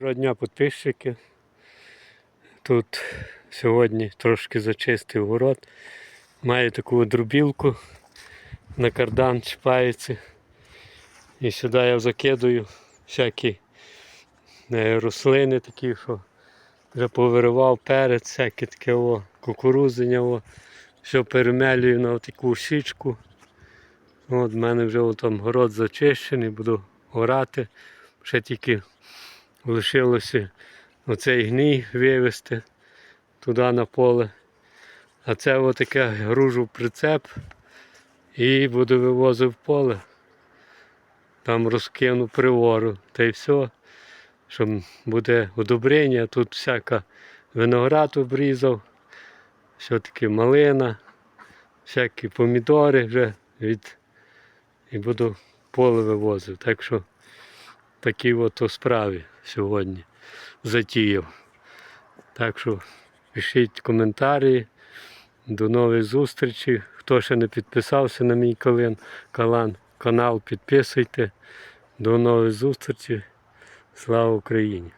Доброго дня підписчики. Тут сьогодні трошки зачистив город. Маю таку дробілку на кардан чіпається. І сюди я закидую всякі е, рослини такі, що вже повиривав перець, всяке таке о, кукурузиня, о, все перемелюю на таку щічку. От в мене вже там город зачищений, буду орати. Ще тільки лишилося оцей гній вивезти туди на поле. А це отаке гружу в прицеп і буду вивозити в поле. Там розкину привору та й все. Щоб буде удобрення. Тут всяка виноград обрізав, все-таки малина, всякі помідори вже від і буду поле вивозив. Так що такі от у справі сьогодні затіяв. Так що пишіть коментарі. До нових зустрічей. Хто ще не підписався на мій канал, підписуйте. До нових зустрічей. Слава Україні!